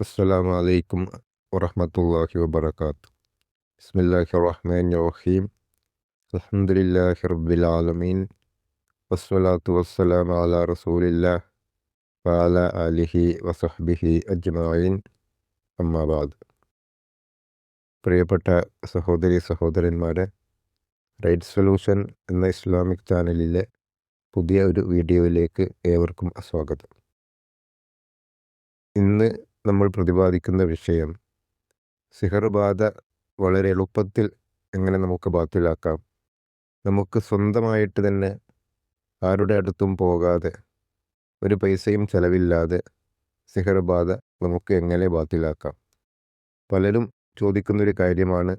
അസ്സലാമു അലൈക്കും വറഹമത്തല്ലാഹി വബർക്കാത്തു ബിസ്മില്ലാഹി റഹ്മാൻ റഹീം അലഹമുല്ലാഹി റബ്ബിൽ വസ്സലാത്തു വസ്സലാം അല റസൂലില്ലാ വാല അലിഹി വസഹ്ബിഹി അജ്മായിൻ അമ്മാബാദ് പ്രിയപ്പെട്ട സഹോദരി സഹോദരന്മാരെ റൈറ്റ് സൊല്യൂഷൻ എന്ന ഇസ്ലാമിക് ചാനലിലെ പുതിയ ഒരു വീഡിയോയിലേക്ക് ഏവർക്കും സ്വാഗതം. ഇന്ന് നമ്മൾ പ്രതിപാദിക്കുന്ന വിഷയം. സിഹർബാധ വളരെ എളുപ്പത്തിൽ എങ്ങനെ നമുക്ക് ബാത്തിലാക്കാം? നമുക്ക് സ്വന്തമായിട്ട് തന്നെ ആരുടെ അടുത്തും പോകാതെ ഒരു പൈസയും ചെലവില്ലാതെ സിഹർബാധ നമുക്ക് എങ്ങനെ ബാത്തിലാക്കാം? പലരും ചോദിക്കുന്നൊരു കാര്യമാണ്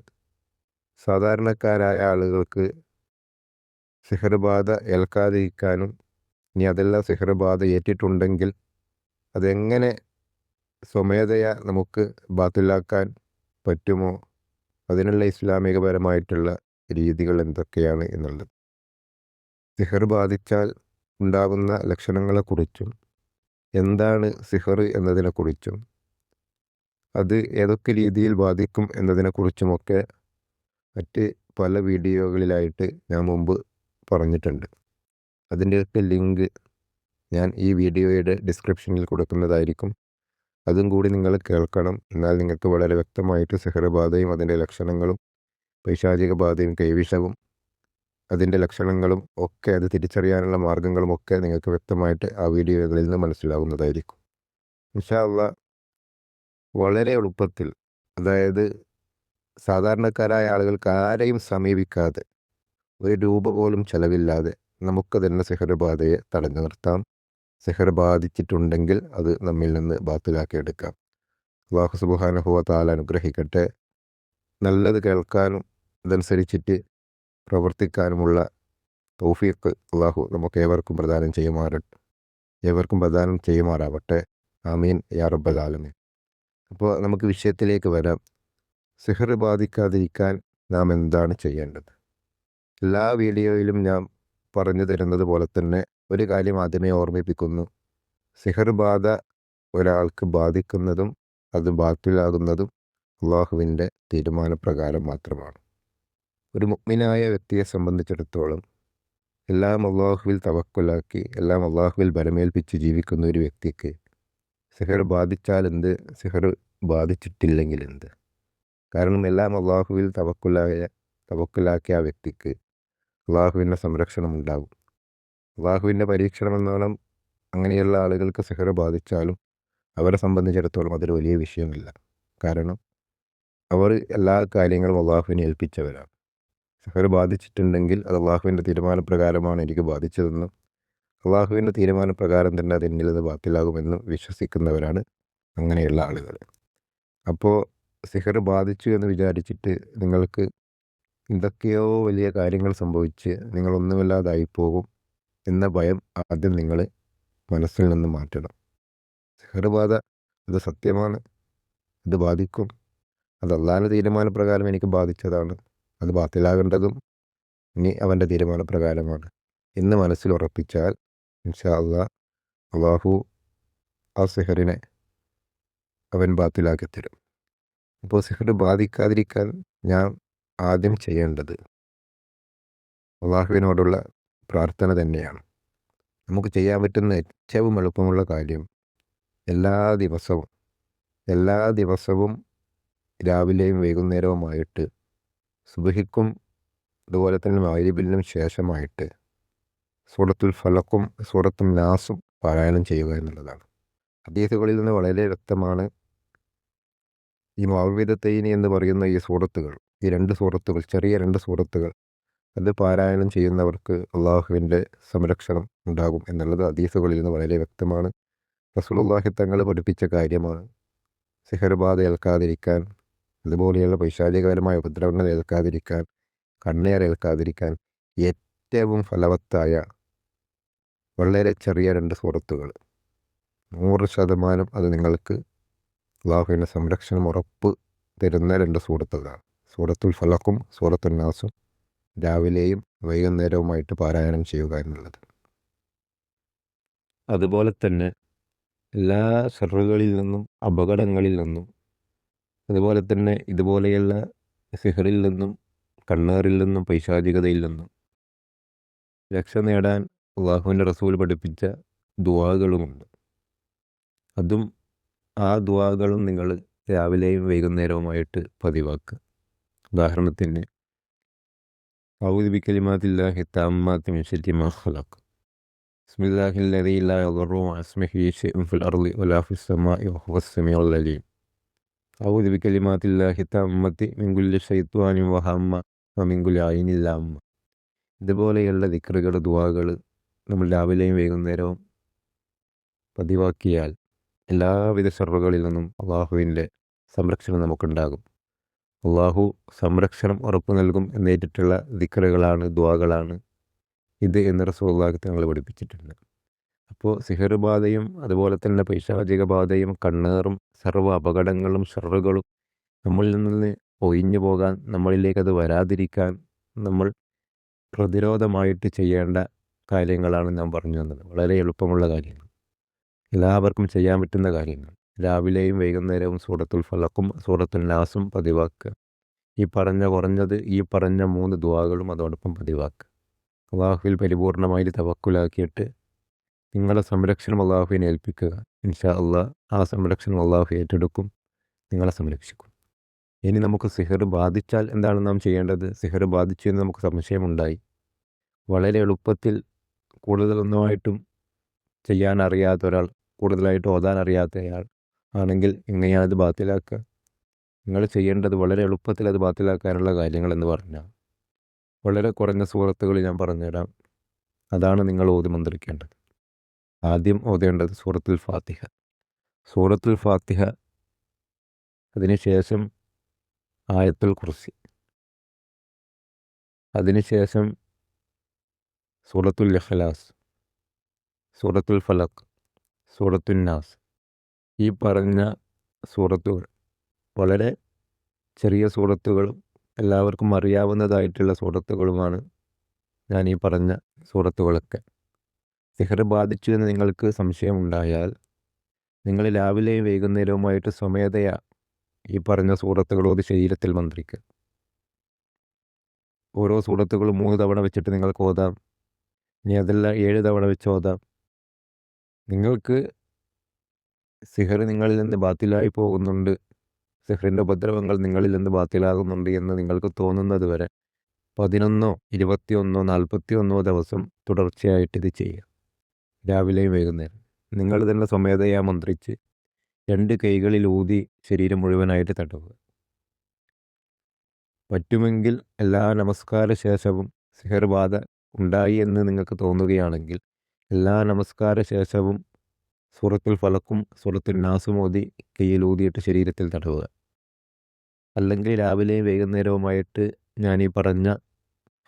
സാധാരണക്കാരായ ആളുകൾക്ക് സിഹർബാധ ഏൽക്കാതിരിക്കാനും ഇനി അതെല്ലാം സിഹർബാധ ഏറ്റിട്ടുണ്ടെങ്കിൽ അതെങ്ങനെ സ്വമേധയാ നമുക്ക് ബാത്തിലാക്കാൻ പറ്റുമോ? അതിനുള്ള ഇസ്ലാമികപരമായിട്ടുള്ള രീതികൾ എന്തൊക്കെയാണ് എന്നുള്ളത്. സിഹർ ബാധിച്ചാൽ ഉണ്ടാകുന്ന ലക്ഷണങ്ങളെക്കുറിച്ചും എന്താണ് സിഹർ എന്നതിനെക്കുറിച്ചും അത് ഏതൊക്കെ രീതിയിൽ ബാധിക്കും എന്നതിനെക്കുറിച്ചുമൊക്കെ മറ്റ് പല വീഡിയോകളിലായിട്ട് ഞാൻ മുമ്പ് പറഞ്ഞിട്ടുണ്ട്. അതിന്റെയൊക്കെ ലിങ്ക് ഞാൻ ഈ വീഡിയോയുടെ ഡിസ്ക്രിപ്ഷനിൽ കൊടുക്കുന്നതായിരിക്കും. അതും കൂടി നിങ്ങൾ കേൾക്കണം. എന്നാൽ നിങ്ങൾക്ക് വളരെ വ്യക്തമായിട്ട് സിഹർബാധയും അതിന്റെ ലക്ഷണങ്ങളും പൈശാചിക ബാധയും കൈവിഷവും അതിന്റെ ലക്ഷണങ്ങളും ഒക്കെ അത് തിരിച്ചറിയാനുള്ള മാർഗങ്ങളും ഒക്കെ നിങ്ങൾക്ക് വ്യക്തമായിട്ട് ആ വീഡിയോകളിൽ നിന്ന് മനസ്സിലാവുന്നതായിരിക്കും. ഇൻഷാല്ല വളരെ എളുപ്പത്തിൽ അതായത് സാധാരണക്കാരായ ആളുകൾക്ക് ആരെയും സമീപിക്കാതെ ഒരു രൂപ പോലും ചെലവില്ലാതെ നമുക്ക് തന്നെ സിഹർബാധയെ തടഞ്ഞു നിർത്താം. സിഹർ ബാധിച്ചിട്ടുണ്ടെങ്കിൽ അത് നമ്മിൽ നിന്ന് ബാത്തിലാക്കിയെടുക്കാം. അള്ളാഹു സുബാനുഹുവ താല അനുഗ്രഹിക്കട്ടെ. നല്ലത് കേൾക്കാനും അതനുസരിച്ചിട്ട് പ്രവർത്തിക്കാനുമുള്ള തൗഫീഖ് അള്ളാഹു നമുക്ക് ഏവർക്കും പ്രദാനം ചെയ്യുമാറട്ടെ ഏവർക്കും പ്രദാനം ചെയ്യുമാറാവട്ടെ. ആമീൻ. യാ അപ്പോൾ നമുക്ക് വിഷയത്തിലേക്ക് വരാം. സിഹർ ബാധിക്കാതിരിക്കാൻ നാം എന്താണ് ചെയ്യേണ്ടത്? എല്ലാ വീഡിയോയിലും ഞാൻ പറഞ്ഞു തരുന്നത് പോലെ തന്നെ ഒരു കാര്യം ആദ്യമേ ഓർമ്മിപ്പിക്കുന്നു. സിഹർ ബാധ ഒരാൾക്ക് ബാധിക്കുന്നതും അത് ബാത്തിലാകുന്നതും അള്ളാഹുവിന്റെ തീരുമാനപ്രകാരം മാത്രമാണ്. ഒരു മുഗ്മിനായ വ്യക്തിയെ സംബന്ധിച്ചിടത്തോളം എല്ലാം അള്ളാഹുവിൽ തവക്കുലാക്കി എല്ലാം അള്ളാഹുവിൽ ബലമേൽപ്പിച്ച് ജീവിക്കുന്ന ഒരു വ്യക്തിക്ക് സിഹർ ബാധിച്ചാൽ എന്ത്? സിഹർ ബാധിച്ചിട്ടില്ലെങ്കിൽ എന്ത്? കാരണം എല്ലാം അള്ളാഹുവിൽ തവക്കുലായ തവക്കുലാക്കിയ ആ വ്യക്തിക്ക് അള്ളാഹുവിന്റെ സംരക്ഷണം ഉണ്ടാകും. അള്ളാഹുവിന്റെ പരീക്ഷണം എന്നോണം അങ്ങനെയുള്ള ആളുകൾക്ക് സിഹർ ബാധിച്ചാലും അവരെ സംബന്ധിച്ചിടത്തോളം അതൊരു വലിയ വിഷയമില്ല. കാരണം അവർ എല്ലാ കാര്യങ്ങളും അള്ളാഹുവിനെ ഏൽപ്പിച്ചവരാണ്. സിഹർ ബാധിച്ചിട്ടുണ്ടെങ്കിൽ അത് അള്ളാഹുവിന്റെ തീരുമാനപ്രകാരമാണ് എനിക്ക് ബാധിച്ചതെന്നും അള്ളാഹുവിന്റെ തീരുമാനപ്രകാരം തന്നെ അത് എന്നിൽ നിന്ന് ബാത്തിലാകുമെന്നും വിശ്വസിക്കുന്നവരാണ് അങ്ങനെയുള്ള ആളുകൾ. അപ്പോൾ സിഹർ ബാധിച്ചു എന്ന് വിചാരിച്ചിട്ട് നിങ്ങൾക്ക് എന്തൊക്കെയോ വലിയ കാര്യങ്ങൾ സംഭവിച്ച് നിങ്ങളൊന്നുമില്ലാതായി പോകും എന്ന ഭയം ആദ്യം നിങ്ങൾ മനസ്സിൽ നിന്ന് മാറ്റണം. സിഹർബാധ അത് സത്യമാണ്. ഇത് ബാധിക്കും. അത് തീരുമാനപ്രകാരം എനിക്ക് ബാധിച്ചതാണ്. അത് ബാത്തിലാകേണ്ടതും ഇനി അവന്റെ തീരുമാനപ്രകാരമാണ് എന്ന് മനസ്സിൽ ഉറപ്പിച്ചാൽ ഇൻഷാ അള്ളാ അള്ളാഹു ആ സിഹറിനെ അവൻ ബാത്തിലാക്കി തരും അപ്പോൾ സിഹർ ബാധിക്കാതിരിക്കാൻ ഞാൻ ആദ്യം ചെയ്യേണ്ടത് അള്ളാഹുവിനോടുള്ള പ്രാർത്ഥന തന്നെയാണ്. നമുക്ക് ചെയ്യാൻ പറ്റുന്ന ഏറ്റവും എളുപ്പമുള്ള കാര്യം എല്ലാ ദിവസവും എല്ലാ ദിവസവും രാവിലെയും വൈകുന്നേരവുമായിട്ട് സുബഹിക്കും അതുപോലെ തന്നെ മൈരിബിലിനും ശേഷമായിട്ട് സൂറത്തുൽ ഫലക്കും സൂറത്തുൽ നാസും പാരായണം ചെയ്യുക എന്നുള്ളതാണ്. ഹദീസുകളിൽ നിന്ന് വളരെ വ്യക്തമാണ് ഈ മാവിദത്തൈനി എന്ന് പറയുന്ന ഈ സൂറത്തുകൾ ഈ രണ്ട് സൂറത്തുകൾ ചെറിയ രണ്ട് സൂറത്തുകൾ അത് പാരായണം ചെയ്യുന്നവർക്ക് അള്ളാഹുവിന്റെ സംരക്ഷണം ഉണ്ടാകും എന്നുള്ളത് അതീസുകളിൽ നിന്ന് വളരെ വ്യക്തമാണ്. റസൂലുള്ളാഹി തങ്ങൾ പഠിപ്പിച്ച കാര്യമാണ്. സിഹർബാധ ഏൽക്കാതിരിക്കാൻ അതുപോലെയുള്ള പൈശാചികപരമായ ഉപദ്രവങ്ങൾ ഏൽക്കാതിരിക്കാൻ കണ്ണേർ ഏൽക്കാതിരിക്കാൻ ഏറ്റവും ഫലവത്തായ വളരെ ചെറിയ രണ്ട് സുഹൃത്തുകൾ നൂറ് ശതമാനം അത് നിങ്ങൾക്ക് അള്ളാഹുവിന്റെ സംരക്ഷണം ഉറപ്പ് തരുന്ന രണ്ട് സൂറത്തുകളാണ്. സൂറത്തുൽ ഫലക്കും സൂറത്തുൽ നാസും. രാവിലെയും വൈകുന്നേരവുമായിട്ട് പാരായണം ചെയ്യുക എന്നുള്ളത്. അതുപോലെ തന്നെ എല്ലാ സെറുകളിൽ നിന്നും അപകടങ്ങളിൽ നിന്നും അതുപോലെ തന്നെ ഇതുപോലെയുള്ള സിഹറിൽ നിന്നും കണ്ണേറിൽ നിന്നും പൈശാചികതയിൽ നിന്നും രക്ഷ നേടാൻ അള്ളാഹുവിന്റെ റസൂൽ പഠിപ്പിച്ച ദുവാകളുമുണ്ട് അതും ആ ദുവാകളും നിങ്ങൾ രാവിലെയും വൈകുന്നേരവുമായിട്ട് പതിവാക്കുക. ഉദാഹരണത്തിന് ഔദ് ബിക്കലിമാത്തില്ലാഹി താമ്മാത്തി മിൻ ശരി മാ ഖലഖ് ബിസ്മില്ലാഹി الذي لا يضر مع اسمه شيء في الأرض ولا في السماء وهو السميع العليم أعوذ بكلمات الله التامة من كل شيطان وهمة ومن كل عين لامة ഇതുപോലെയുള്ള ദിക്റുകൾ ദുവാകൾ നമ്മൾ രാവിലെയും വൈകുന്നേരവും പതിവാക്കിയാൽ എല്ലാവിധ ഷറുകളിൽ നിന്നും അള്ളാഹുവിൻ്റെ സംരക്ഷണം നമുക്കുണ്ടാകും അള്ളാഹു സംരക്ഷണം ഉറപ്പു നൽകും എന്നേറ്റിട്ടുള്ള ദിക്കറുകളാണ് ദ്വാകളാണ് ഇത് എന്ന് റസൂള്ളാഹി തങ്ങൾ പഠിപ്പിച്ചിട്ടുണ്ട്. അപ്പോൾ സിഹർ ബാധയും അതുപോലെ തന്നെ പൈശാചിക ബാധയും കണ്ണേറും സർവ അപകടങ്ങളും ഷറുകളും നമ്മളിൽ നിന്ന് ഒഴിഞ്ഞു പോകാൻ നമ്മളിലേക്ക് അത് വരാതിരിക്കാൻ നമ്മൾ പ്രതിരോധമായിട്ട് ചെയ്യേണ്ട കാര്യങ്ങളാണ് ഞാൻ പറഞ്ഞു തന്നത്. വളരെ എളുപ്പമുള്ള കാര്യങ്ങൾ. എല്ലാവർക്കും ചെയ്യാൻ പറ്റുന്ന കാര്യങ്ങൾ. രാവിലെയും വൈകുന്നേരവും സൂറത്തുൽ ഫലക്കും സൂറത്തുൽ നാസും പതിവാക്കുക. ഈ പറഞ്ഞ കുറഞ്ഞത് ഈ പറഞ്ഞ മൂന്ന് ദുവാകളും അതോടൊപ്പം പതിവാക്കുക. അള്ളാഹുവിൽ പരിപൂർണമായി തവക്കുലാക്കിയിട്ട് നിങ്ങളുടെ സംരക്ഷണം അള്ളാഹുവിനെ ഏൽപ്പിക്കുക. ഇൻഷാ അള്ളാഹ് ആ സംരക്ഷണം അള്ളാഹു ഏറ്റെടുക്കും നിങ്ങളെ സംരക്ഷിക്കും. ഇനി നമുക്ക് സിഹർ ബാധിച്ചാൽ എന്താണ് നാം ചെയ്യേണ്ടത്? സിഹർ ബാധിച്ചു എന്ന് നമുക്ക് സംശയമുണ്ടായി. വളരെ എളുപ്പത്തിൽ കൂടുതലൊന്നുമായിട്ടും ചെയ്യാൻ അറിയാത്ത ഒരാൾ കൂടുതലായിട്ട് ഓതാൻ അറിയാത്തയാൾ ആണെങ്കിൽ എങ്ങനെയാണത് ബാത്തിലാക്കുക നിങ്ങൾ ചെയ്യേണ്ടത് വളരെ എളുപ്പത്തിൽ അത് ബാത്തിലാക്കാനുള്ള കാര്യങ്ങൾ എന്ന് പറഞ്ഞാൽ വളരെ കുറഞ്ഞ സൂറത്തുകൾ ഞാൻ പറഞ്ഞുതരാം. അതാണ് നിങ്ങൾ ഓതി മന്ത്രിക്കേണ്ടത്. ആദ്യം ഓതേണ്ടത് സൂറത്തുൽ ഫാത്തിഹ. സൂറത്തുൽ ഫാത്തിഹ അതിനുശേഷം ആയത്തുൽ കുർസി. അതിനുശേഷം സൂറത്തുൽ ഇഖ്ലാസ് സൂറത്തുൽ ഫലക് സൂറത്തുൽ നാസ്. ഈ പറഞ്ഞ സൂറത്തുകൾ. വളരെ ചെറിയ സൂറത്തുകളും എല്ലാവർക്കും അറിയാവുന്നതായിട്ടുള്ള സൂറത്തുകളുമാണ് ഞാൻ ഈ പറഞ്ഞ സൂറത്തുകളൊക്കെ. സിഹർ ബാധിച്ചു എന്ന് നിങ്ങൾക്ക് സംശയമുണ്ടായാൽ നിങ്ങൾ രാവിലെയും വൈകുന്നേരവുമായിട്ട് സ്വമേധയാ ഈ പറഞ്ഞ സൂറത്തുകളോട് ശരീരത്തിൽ മന്ത്രിക്കുക. ഓരോ സൂറത്തുകളും മൂന്ന് തവണ വെച്ചിട്ട് നിങ്ങൾക്ക് ഓതാം. ഇനി അതെല്ലാം ഏഴ് തവണ വെച്ച് ഓതാം. നിങ്ങൾക്ക് സിഹർ നിങ്ങളിൽ നിന്ന് ബാത്തിലായി പോകുന്നുണ്ട്. സിഹറിന്റെ ഉപദ്രവങ്ങൾ നിങ്ങളിൽ നിന്ന് ബാത്തിലാകുന്നുണ്ട് എന്ന് നിങ്ങൾക്ക് തോന്നുന്നത് വരെ പതിനൊന്നോ ഇരുപത്തിയൊന്നോ നാൽപ്പത്തിയൊന്നോ ദിവസം തുടർച്ചയായിട്ട് ഇത് ചെയ്യുക. രാവിലെയും വൈകുന്നേരം. നിങ്ങൾ തന്നെ സ്വമേധയാ മന്ത്രിച്ച് രണ്ട് കൈകളിൽ ഊതി ശരീരം മുഴുവനായിട്ട് തട്ടുക. പറ്റുമെങ്കിൽ എല്ലാ നമസ്കാര ശേഷവും സിഹർബാധ ഉണ്ടായി എന്ന് നിങ്ങൾക്ക് തോന്നുകയാണെങ്കിൽ എല്ലാ നമസ്കാര ശേഷവും സൂറത്തുൽ ഫലക്കും സൂറത്തുൽ നാസും ഓതി കയ്യിൽ ഊതിയിട്ട് ശരീരത്തിൽ തടവുക. അല്ലെങ്കിൽ രാവിലെയും വൈകുന്നേരവുമായിട്ട് ഞാൻ ഈ പറഞ്ഞ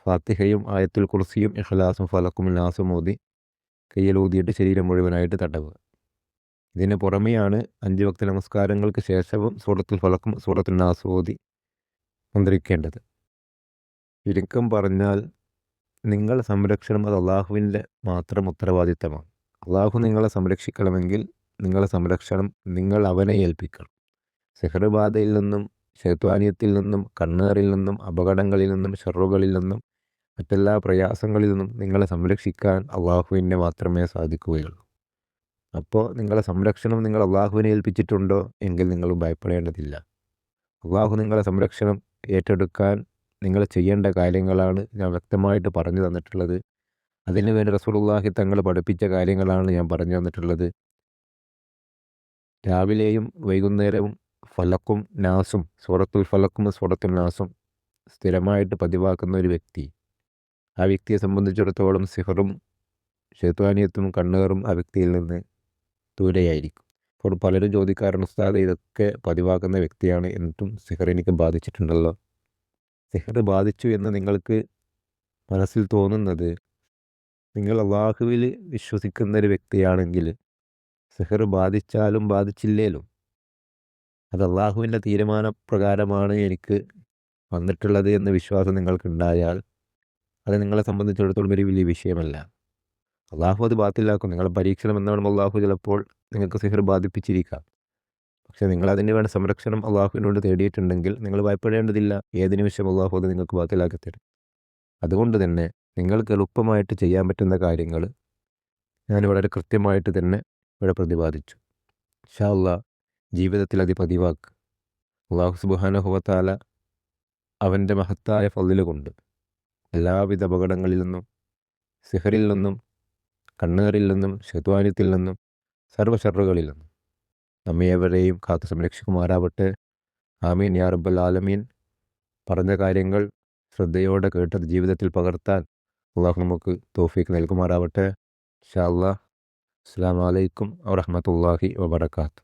ഫാത്തിഹയും ആയത്തുൽ കുർസിയും ഇഖ്ലാസും ഫലക്കും നാസും ഓതി കയ്യിൽ ഊതിയിട്ട് ശരീരം മുഴുവനായിട്ട് തടവുക. ഇതിന് പുറമെയാണ് അഞ്ച് വക്ത നമസ്കാരങ്ങൾക്ക് ശേഷവും സൂറത്തുൽ ഫലക്കും സൂറത്തുൽ നാസും ഓതി മന്ത്രിക്കേണ്ടത്. ചുരുക്കം പറഞ്ഞാൽ നിങ്ങൾ സംരക്ഷണം അത് അള്ളാഹുവിന്റെ മാത്രം ഉത്തരവാദിത്തമാണ്. അള്ളാഹു നിങ്ങളെ സംരക്ഷിക്കണമെങ്കിൽ നിങ്ങളെ സംരക്ഷണം നിങ്ങൾ അവനെ ഏൽപ്പിക്കണം. സെഹ്റുബാധയിൽ നിന്നും ശൈത്വാനിയത്തിൽ നിന്നും കണ്ണേറിൽ നിന്നും അപകടങ്ങളിൽ നിന്നും ഷെറുകളിൽ നിന്നും മറ്റെല്ലാ പ്രയാസങ്ങളിൽ നിന്നും നിങ്ങളെ സംരക്ഷിക്കാൻ അള്ളാഹുവിനെ മാത്രമേ സാധിക്കുകയുള്ളൂ. അപ്പോൾ നിങ്ങളെ സംരക്ഷണം നിങ്ങൾ അള്ളാഹുവിനെ ഏൽപ്പിച്ചിട്ടുണ്ടോ എങ്കിൽ നിങ്ങൾ ഭയപ്പെടേണ്ടതില്ല. അള്ളാഹു നിങ്ങളെ സംരക്ഷണം ഏറ്റെടുക്കാൻ നിങ്ങൾ ചെയ്യേണ്ട കാര്യങ്ങളാണ് ഞാൻ വ്യക്തമായിട്ട് പറഞ്ഞു തന്നിട്ടുള്ളത്. അതിനു വേണ്ടി റസൂലുള്ളാഹി തങ്ങൾ പഠിപ്പിച്ച കാര്യങ്ങളാണ് ഞാൻ പറഞ്ഞു തന്നിട്ടുള്ളത്. രാവിലെയും വൈകുന്നേരവും ഫലക്കും നാസും സൂറത്തുൽ ഫലക്കും സൂറത്തുൽ നാസും സ്ഥിരമായിട്ട് പതിവാക്കുന്ന ഒരു വ്യക്തി. ആ വ്യക്തിയെ സംബന്ധിച്ചിടത്തോളം സിഹറും ശേത്വാനിയത്തും കണ്ണേറും ആ വ്യക്തിയിൽ നിന്ന് ദൂരെയായിരിക്കും. അപ്പോൾ പലരും ചോദിക്കാറുണ്ട് ഉസ്താദ് ഇതൊക്കെ പതിവാക്കുന്ന വ്യക്തിയാണ് എന്നിട്ടും സിഹർ എനിക്ക് ബാധിച്ചിട്ടുണ്ടല്ലോ? സിഹർ ബാധിച്ചു എന്ന് നിങ്ങൾക്ക് മനസ്സിൽ തോന്നുന്നത് നിങ്ങൾ അള്ളാഹുവിൽ വിശ്വസിക്കുന്ന ഒരു വ്യക്തിയാണെങ്കിൽ സെഹർ ബാധിച്ചാലും ബാധിച്ചില്ലേലും അത് അള്ളാഹുവിന്റെ തീരുമാനപ്രകാരമാണ് എനിക്ക് വന്നിട്ടുള്ളത് എന്ന വിശ്വാസം നിങ്ങൾക്കുണ്ടായാൽ അത് നിങ്ങളെ സംബന്ധിച്ചിടത്തോളം ഒരു വലിയ വിഷയമല്ല. അള്ളാഹു അത് ബാത്തിലാക്കും. നിങ്ങളെ പരീക്ഷണം എന്നാണ് അള്ളാഹു ചിലപ്പോൾ നിങ്ങൾക്ക് സിഹർ ബാധിപ്പിച്ചിരിക്കാം. പക്ഷെ നിങ്ങൾ അതിന് വേണ്ട സംരക്ഷണം അള്ളാഹുവിനോട് തേടിയിട്ടുണ്ടെങ്കിൽ നിങ്ങൾ ഭയപ്പെടേണ്ടതില്ല. ഏത് നിമിഷം അള്ളാഹു അത് നിങ്ങൾക്ക് ബാത്തിലാക്കി തരും. അതുകൊണ്ട് തന്നെ നിങ്ങൾക്ക് എളുപ്പമായിട്ട് ചെയ്യാൻ പറ്റുന്ന കാര്യങ്ങൾ ഞാൻ വളരെ കൃത്യമായിട്ട് തന്നെ ഇവിടെ പ്രതിപാദിച്ചു. ഷാല്ല ജീവിതത്തിൽ അത് പതിവാക്ക് അള്ളാഹു സുബാനുഹുവത്താല അവന്റെ മഹത്തായ ഫതിൽ എല്ലാവിധ അപകടങ്ങളിൽ നിന്നും സിഹറിൽ നിന്നും കണ്ണേറിൽ നിന്നും ശത്വാനിത്തിൽ നിന്നും സർവശറുകളിൽ നിന്നും നമ്മേവരെയും കാത്തു സംരക്ഷിക്കുമാറാവട്ടെ. ആമീൻ. യാ റബ്ബൽ ആലമീൻ. പറഞ്ഞ കാര്യങ്ങൾ ശ്രദ്ധയോടെ കേട്ടത് ജീവിതത്തിൽ പകർത്താൻ അള്ളാഹു നമുക്ക് തോഫീക്ക് നൽകുമാറാവട്ടെ. ഷാ അല്ലാ അസ്സാം വലൈക്കും വറഹമത്തല്ലാഹി വബർക്കാത്തു